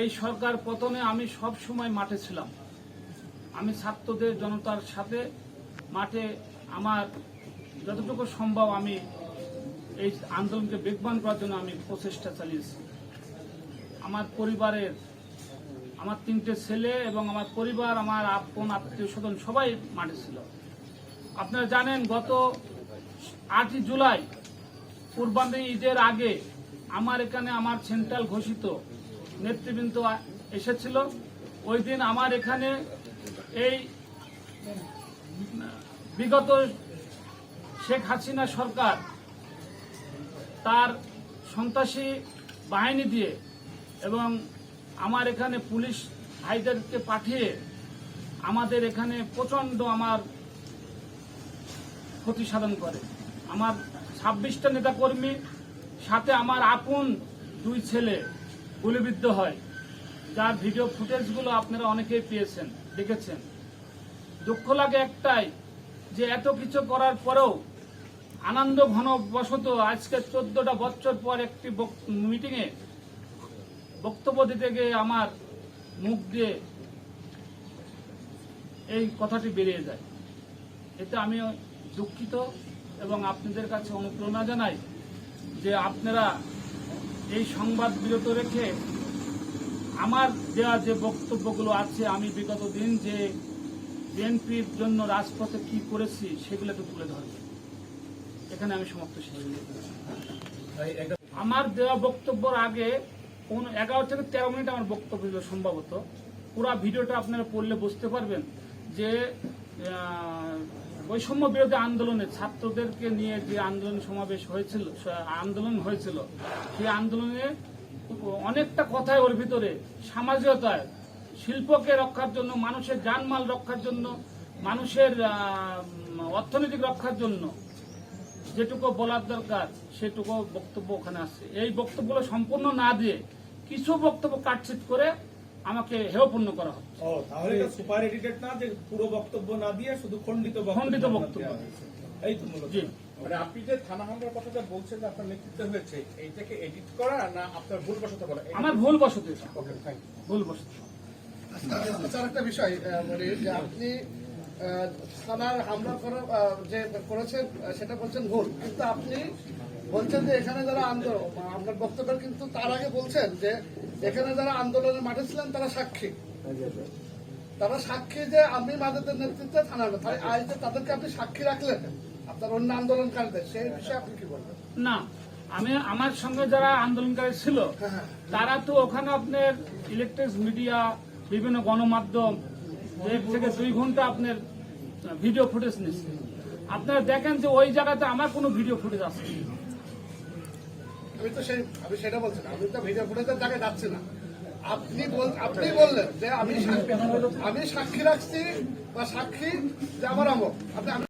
এই সরকার পতনে আমি সব সময় মাঠে ছিলাম। আমি ছাত্রদের জনতার সাথে মাঠে আমার যতটুকু সম্ভব আমি এই আন্দোলনকে বেগবান করার জন্য আমি প্রচেষ্টা চালিয়েছি। আমার পরিবারের, আমার তিনটে ছেলে এবং আমার পরিবার, আমার আপন আত্মীয় স্বজন সবাই মাঠে ছিল। আপনারা জানেন, গত আটই জুলাই, কুরবানি ঈদের আগে আমার এখানে আমার সেন্ট্রাল ঘোষিত নেতৃবৃন্দ এসেছিল। ওই দিন আমার এখানে এই, বিগত শেখ হাসিনা সরকার তার সন্ত্রাসী বাহিনী দিয়ে এবং আমার এখানে পুলিশ ভাইদেরকে পাঠিয়ে আমাদের এখানে প্রচণ্ড আমার ক্ষতি সাধন করে। আমার ছাব্বিশটা নেতাকর্মী, সাথে আমার আপন দুই ছেলে। গুলিবিদ্ধ হয়। যার ভিডিও ফুটেজগুলো আপনারা অনেকেই পেয়েছেন, দেখেছেন। দুঃখ লাগে একটাই, যে এত কিছু করার পরেও আনন্দ ঘন বশত আজকে চোদ্দটা বছর পর একটি মিটিংয়ে বক্তব্য দিতে গিয়ে আমার মুখ দিয়ে এই কথাটি বেরিয়ে যায়। এতে আমি দুঃখিত এবং আপনাদের কাছে অনুপ্রেরণা জানাই যে আপনারা এই সংবাদ বিরত রেখে আমার দেওয়া যে বক্তব্যগুলো আছে আমি বিগত দিন যে বিএনপির জন্য রাজপথে কি করেছি সেগুলো একটু তুলে ধরবেন এখানে আমি সমাপ্ত। আমার দেওয়া বক্তব্যর আগে কোন এগারো থেকে তেরো মিনিট আমার বক্তব্য ছিল সম্ভবত পুরো ভিডিওটা আপনারা পড়লে বুঝতে পারবেন যে বৈষম্য বিরোধী আন্দোলনে ছাত্রদেরকে নিয়ে যে আন্দোলন সমাবেশ হয়েছিল আন্দোলন হয়েছিল, সেই আন্দোলনে অনেকটা কথায় ওর ভিতরে সামাজিকতায়, শিল্পকে রক্ষার জন্য, মানুষের জানমাল রক্ষার জন্য, মানুষের অর্থনৈতিক রক্ষার জন্য যেটুকু বলার দরকার, সেটুকু বক্তব্য ওখানে আসছে এই বক্তব্যগুলো সম্পূর্ণ না দিয়ে কিছু বক্তব্য কাটছিট করে আমাকে হেয়পূর্ণ করা হয় ও তাহলে সুপার এডিটেড না যে পুরো বক্তব্য না দিয়ে শুধু খণ্ডিত বক্তব্য খণ্ডিত বক্তব্য। হয়েছে। এই তো মূলত। মানে আপনি যে থানা হামলার কথাটা বলছেন যে আপনার নেতৃত্ব হয়েছে এইটাকে এডিট করা না আপনার ভুল বসত করা আমার ভুল বসত। ওকে থ্যাংক ইউ ভুল বসত আচ্ছা একটা বিষয় বলি যে আপনি থানার হামলা করা আহ, যে করেছেন সেটা বলছেন ভুল। কিন্তু আপনি বলছেন যে এখানে যারা আন্দোলন আপনার বক্তব্যের কিন্তু তার আগে বলছেন যে এখানে যারা আন্দোলনের মাঠে ছিলেন তারা সাক্ষী। তারা সাক্ষী যে আমি মাদের নেতৃত্বে থানা তাই আজ যে তাদেরকে আপনি সাক্ষী রাখলেন আপনার অন্য আন্দোলনকারীদের সেই বিষয়ে আপনি কি বলবেন? না আমি আমার সঙ্গে যারা আন্দোলনকারী ছিল হ্যাঁ তারা তো ওখানে আপনার ইলেকট্রিক মিডিয়া বিভিন্ন গণমাধ্যম এক থেকে দুই ঘণ্টা আপনার ভিডিও ফুটেজ নিচ্ছে। আপনারা দেখেন যে ওই জায়গাতে আমার কোনো ভিডিও ফুটেজ আছে আমি তো সেই আমি সেটা বলছি না। আমি তো ভিডিও ফুটেজের তাকে যাচ্ছি না। আপনি বল আপনি বললেন যে আমি আমি সাক্ষী রাখছি বা সাক্ষী যে আমার আমক আপনি